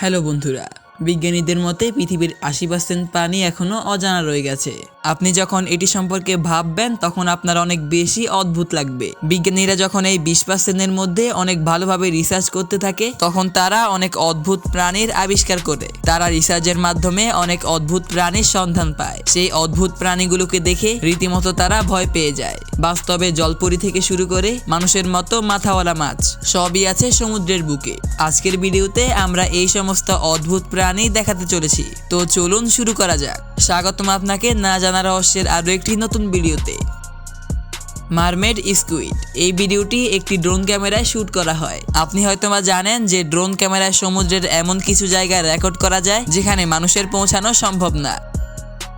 Hello বন্ধুরা বিজ্ঞানীদের মতে পৃথিবীর আশি পার্সেন্ট পানি এখনও অজানা রয়ে গেছে। আপনি যখন এটি সম্পর্কে ভাববেন, তখন আপনার অনেক বেশি অদ্ভুত লাগবে। বিজ্ঞানীরা যখন এই বিশ পার্সেন্টের মধ্যে অনেক ভালোভাবে রিসার্চ করতে থাকে, তখন তারা অনেক অদ্ভুত প্রাণীর আবিষ্কার করে। তারা রিসার্চের মাধ্যমে অনেক অদ্ভুত প্রাণীর সন্ধান পায়। সেই অদ্ভুত প্রাণীগুলোকে দেখে রীতিমতো তারা ভয় পেয়ে যায়। বাস্তবে জলপরি থেকে শুরু করে মানুষের মতো মাথাওয়ালা মাছ সবই আছে সমুদ্রের বুকে। আজকের ভিডিওতে আমরা এই সমস্ত অদ্ভুত প্রাণী দেখাতে চলেছি। তো চলুন শুরু করা যাক। স্বাগতম আপনাকে না জানা রহস্যের আরও একটি নতুন ভিডিওতে। মারমেড স্কুইড, এই ভিডিওটি একটি ড্রোন ক্যামেরায় শ্যুট করা হয়। আপনি হয়তো বা জানেন যে ড্রোন ক্যামেরায় সমুদ্রের এমন কিছু জায়গায় রেকর্ড করা যায় যেখানে মানুষের পৌঁছানো সম্ভব না।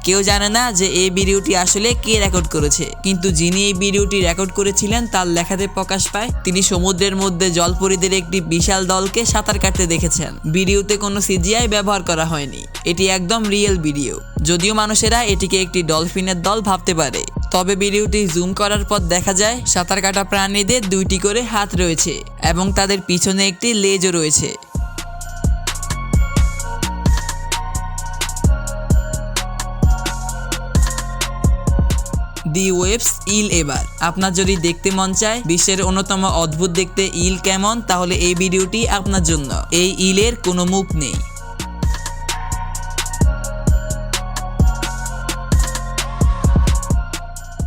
কেউ জানে না যে এই ভিডিওটি আসলে কে রেকর্ড করেছে। কিন্তু যিনি এই ভিডিওটি রেকর্ড করেছিলেন, তার লেখাতে প্রকাশ পায়, তিনি সমুদ্রের মধ্যে জলপরীদের একটি বিশাল দলকে সাঁতার কাটতে দেখেছেন। ভিডিওতে কোনো সিজিআই ব্যবহার করা হয়নি। এটি একদম রিয়েল ভিডিও যদিও মানুষেরা এটিকে একটি ডলফিনের দল ভাবতে পারে। তবে ভিডিওটি জুম করার পর দেখা যায়, সাঁতার কাটা প্রাণীদের দুইটি করে হাত রয়েছে এবং তাদের পিছনে একটি লেজও রয়েছে। দি ওয়েবস ইল এবার। আপনার যদি দেখতে মন চায়, বিশ্বের অন্যতম অদ্ভুত দেখতে ইল কেমন, তাহলে এই ভিডিওটি আপনার জন্য। এই ইলের কোনো মুখ নেই।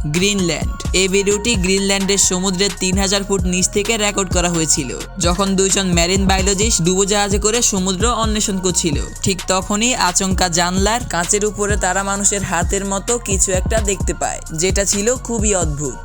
গ্রিনল্যান্ড। এই ভিডিওটি গ্রিনল্যান্ডের সমুদ্রের তিন হাজার ফুট নিচ থেকে রেকর্ড করা হয়েছিল, যখন দুইজন ম্যারিন বায়োলজিস্ট ডুবোজাহাজে করে সমুদ্র অন্বেষণ করছিল। ঠিক তখনই আচমকা জানলার কাঁচের উপরে তারা মানুষের হাতের মতো কিছু একটা দেখতে পায়, যেটা ছিল খুবই অদ্ভুত।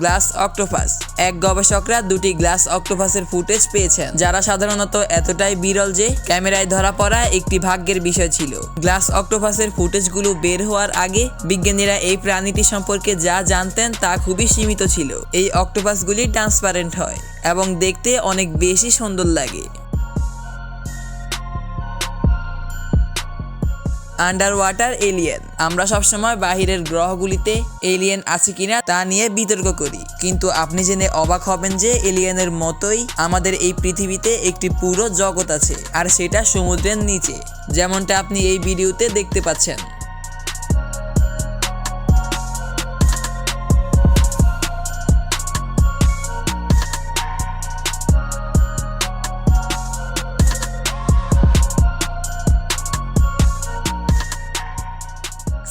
Glass octopus. এক গবেষকরা দুটি গ্লাস অক্টোপাসের ফুটেজ পেয়েছেন, যারা সাধারণত এতটাই বিরল যে ক্যামেরায় ধরা পড়া একটি ভাগ্যের বিষয় ছিল। গ্লাস অক্টোপাসের ফুটেজগুলো বের হওয়ার আগে বিজ্ঞানীরা এই প্রাণীটি সম্পর্কে যা জানতেন তা খুবই সীমিত ছিল। এই অক্টোপাসগুলি ট্রান্সপারেন্ট হয় এবং দেখতে অনেক বেশি সুন্দর লাগে। আন্ডার ওয়াটার এলিয়েন আমরা সবসময় বাহিরের গ্রহগুলিতে এলিয়েন আছে কিনা তা নিয়ে বিতর্ক করি। কিন্তু আপনি জেনে অবাক হবেন যে এলিয়েনের মতোই আমাদের এই পৃথিবীতে একটি পুরো জগৎ আছে, আর সেটা সমুদ্রের নিচে। যেমনটা আপনি এই ভিডিওতে দেখতে পাচ্ছেন।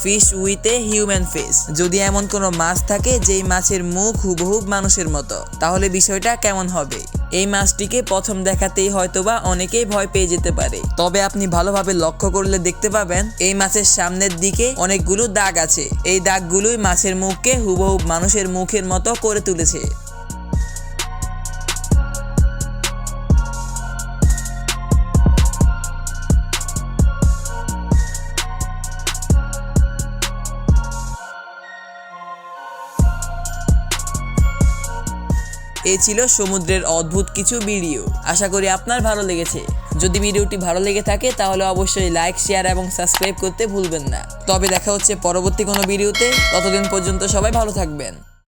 Fish with a human face যদি এমন কোনো মাছ থাকে যেই মাছের মুখ হুবহুব মানুষের মতো, তাহলে বিষয়টা কেমন হবে? এই মাছটিকে প্রথম দেখাতেই হয়তোবা অনেকেই ভয় পেয়ে যেতে পারে। তবে আপনি ভালোভাবে লক্ষ্য করলে দেখতে পাবেন, এই মাছের সামনের দিকে অনেকগুলো দাগ আছে। এই দাগগুলোই মাছের মুখকে হুবহুব মানুষের মুখের মতো করে তুলেছে। এই ছিল সমুদ্রের অদ্ভুত কিছু ভিডিও। আশা করি আপনার ভালো লেগেছে। যদি ভিডিওটি ভালো লেগে থাকে, তাহলে অবশ্যই লাইক, শেয়ার এবং সাবস্ক্রাইব করতে ভুলবেন না। তবে দেখা হচ্ছে পরবর্তী কোনো ভিডিওতে। ততদিন পর্যন্ত সবাই ভালো থাকবেন।